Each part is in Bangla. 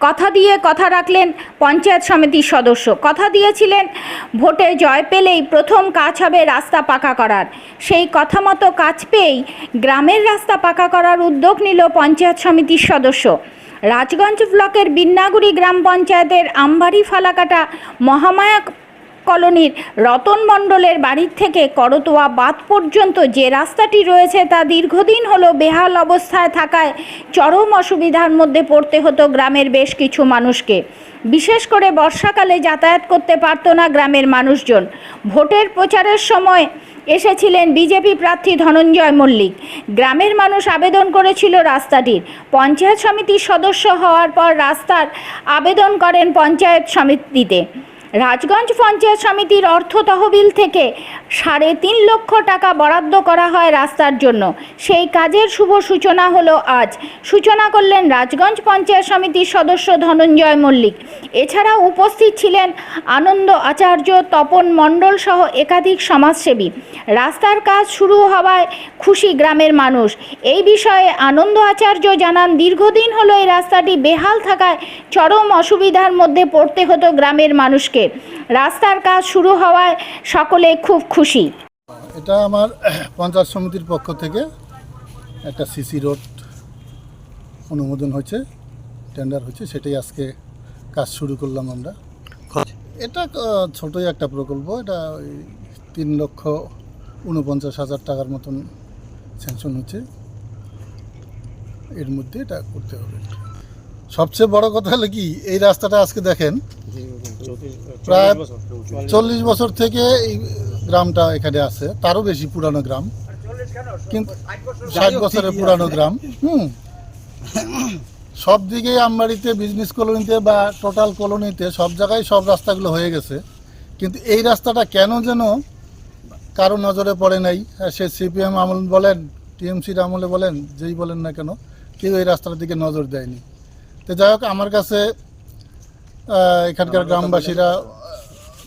কথা দিয়ে কথা রাখলেন পঞ্চায়েত সমিতির সদস্য। কথা দিয়েছিলেন, ভোটে জয় পেলেই প্রথম কাজ হবে রাস্তা পাকা করার। সেই কথা মতো কাজ পেয়েই গ্রামের রাস্তা পাকা করার উদ্যোগ নিল পঞ্চায়েত সমিতির সদস্য। রাজগঞ্জ ব্লকের বিন্নাগুড়ি গ্রাম পঞ্চায়েতের আমবাড়ি ফালাকাটা মহামায়া কলোনির রতন মণ্ডলের বাড়ির থেকে করতোয়া বাঁধ পর্যন্ত যে রাস্তাটি রয়েছে তা দীর্ঘদিন হলো বেহাল অবস্থায় থাকায় চরম অসুবিধার মধ্যে পড়তে হতো গ্রামের বেশ কিছু মানুষকে। বিশেষ করে বর্ষাকালে যাতায়াত করতে পারতো না গ্রামের মানুষজন। ভোটের প্রচারের সময় এসেছিলেন বিজেপি প্রার্থী ধনঞ্জয় মল্লিক। গ্রামের মানুষ আবেদন করেছিল রাস্তাটির। পঞ্চায়েত সমিতির সদস্য হওয়ার পর রাস্তার আবেদন করেন পঞ্চায়েত সমিতিতে। রাজগঞ্জ পঞ্চায়েত সমিতির অর্থ তহবিল থেকে সাড়ে তিন লক্ষ টাকা বরাদ্দ করা হয় রাস্তার জন্য। সেই কাজের শুভ সূচনা হলো আজ। সূচনা করলেন রাজগঞ্জ পঞ্চায়েত সমিতির সদস্য ধনঞ্জয় মল্লিক। এছাড়াও উপস্থিত ছিলেন আনন্দ আচার্য তপন মণ্ডল সহ একাধিক সমাজসেবী। রাস্তার কাজ শুরু হওয়ায় খুশি গ্রামের মানুষ। এই বিষয়ে আনন্দ আচার্য জানান, দীর্ঘদিন হলো এই রাস্তাটি বেহাল থাকায় চরম অসুবিধার মধ্যে পড়তে হতো গ্রামের মানুষকে। রাস্তার কাজ শুরু হওয়ায় সকলে খুব খুশি। এটা আমার পঞ্চায়েত সমিতির পক্ষ থেকে একটা সিসি রোড অনুমোদন হয়েছে টেন্ডার হয়েছে সেটাই আজকে কাজ শুরু করলাম আমরা। এটা ছোটই একটা প্রকল্প এটা ওই তিন লক্ষ উনপঞ্চাশ হাজার টাকার মতন স্যাংশন হচ্ছে। এর মধ্যে এটা করতে হবে। সবচেয়ে বড় কথা হলো কি এই রাস্তাটা আজকে দেখেন প্রায় চল্লিশ বছর থেকে এই গ্রামটা এখানে আছে। তারও বেশি পুরানো গ্রাম। কিন্তু ষাট বছরের পুরানো গ্রাম। হুম। সব দিকে আমবাড়িতে বিজনেস কলোনিতে বা টোটাল কলোনিতে সব জায়গায় সব রাস্তাগুলো হয়ে গেছে। কিন্তু এই রাস্তাটা কেন যেন কারও নজরে পড়ে নাই? সে সিপিএম আমল বলেন টিএমসির আমলে বলেন যেই বলেন না কেন কেউ এই রাস্তাটার দিকে নজর দেয়নি। তো যাই হোক আমার কাছে এখানকার গ্রামবাসীরা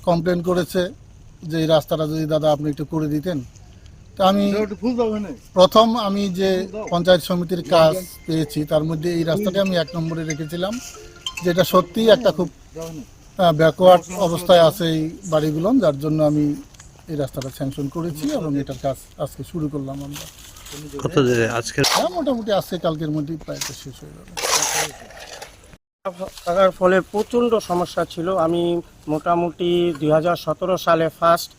কমপ্লেন করেছে যে এই রাস্তাটা যদি দাদা আপনি একটু করে দিতেন। তা আমি প্রথম আমি যে পঞ্চায়েত সমিতির কাজ পেয়েছি তার মধ্যে এই রাস্তাটা আমি এক নম্বরে রেখেছিলাম যেটা সত্যিই একটা খুব ব্যাকওয়ার্ড অবস্থায় আছে এই বাড়িগুলো যার জন্য আমি এই রাস্তাটা স্যাংশন করেছি এবং এটার কাজ আজকে শুরু করলাম আমরা। আজকে? হ্যাঁ মোটামুটি আজকে কালকের মধ্যেই প্রায় শেষ হয়ে যাবে থাকার ফলে প্রচণ্ড সমস্যা ছিল। আমি মোটামুটি দু হাজার সতেরো সালে ফার্স্ট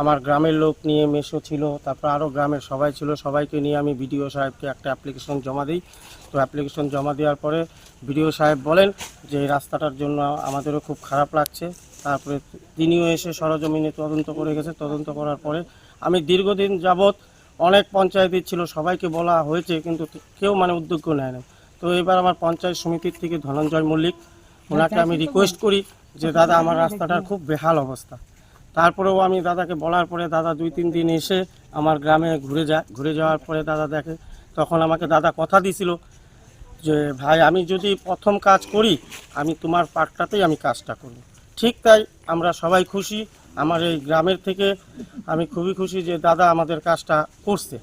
আমার গ্রামের লোক নিয়ে মেশো ছিল, তারপর আরও গ্রামের সবাই ছিল, সবাইকে নিয়ে আমি বিডিও সাহেবকে একটা অ্যাপ্লিকেশন জমা দিই। তো অ্যাপ্লিকেশন জমা দেওয়ার পরে বিডিও সাহেব বলেন যে রাস্তাটার জন্য আমাদেরও খুব খারাপ লাগছে। তারপরে তিনিও এসে সরজমিনে তদন্ত করে গেছে। তদন্ত করার পরে আমি দীর্ঘদিন যাবৎ অনেক পঞ্চায়েতের ছিল, সবাইকে বলা হয়েছে, কিন্তু কেউ মানে উদ্যোগ নেয় না তো এবার আমার পঞ্চায়েত সমিতির থেকে ধনঞ্জয় মল্লিক ওনাকে আমি রিকোয়েস্ট করি যে দাদা আমার রাস্তাটার খুব বেহাল অবস্থা। তারপরেও আমি দাদাকে বলার পরে দাদা দুই তিন দিন এসে আমার গ্রামে ঘুরে যায়। ঘুরে যাওয়ার পরে দাদা দেখে তখন আমাকে দাদা কথা দিছিল যে ভাই আমি যদি প্রথম কাজ করি আমি তোমার পার্কটাতেই আমি কাজটা করব। ঠিক তাই আমরা সবাই খুশি। আমার এই গ্রামের থেকে আমি খুবই খুশি যে দাদা আমাদের কাজটা করছে।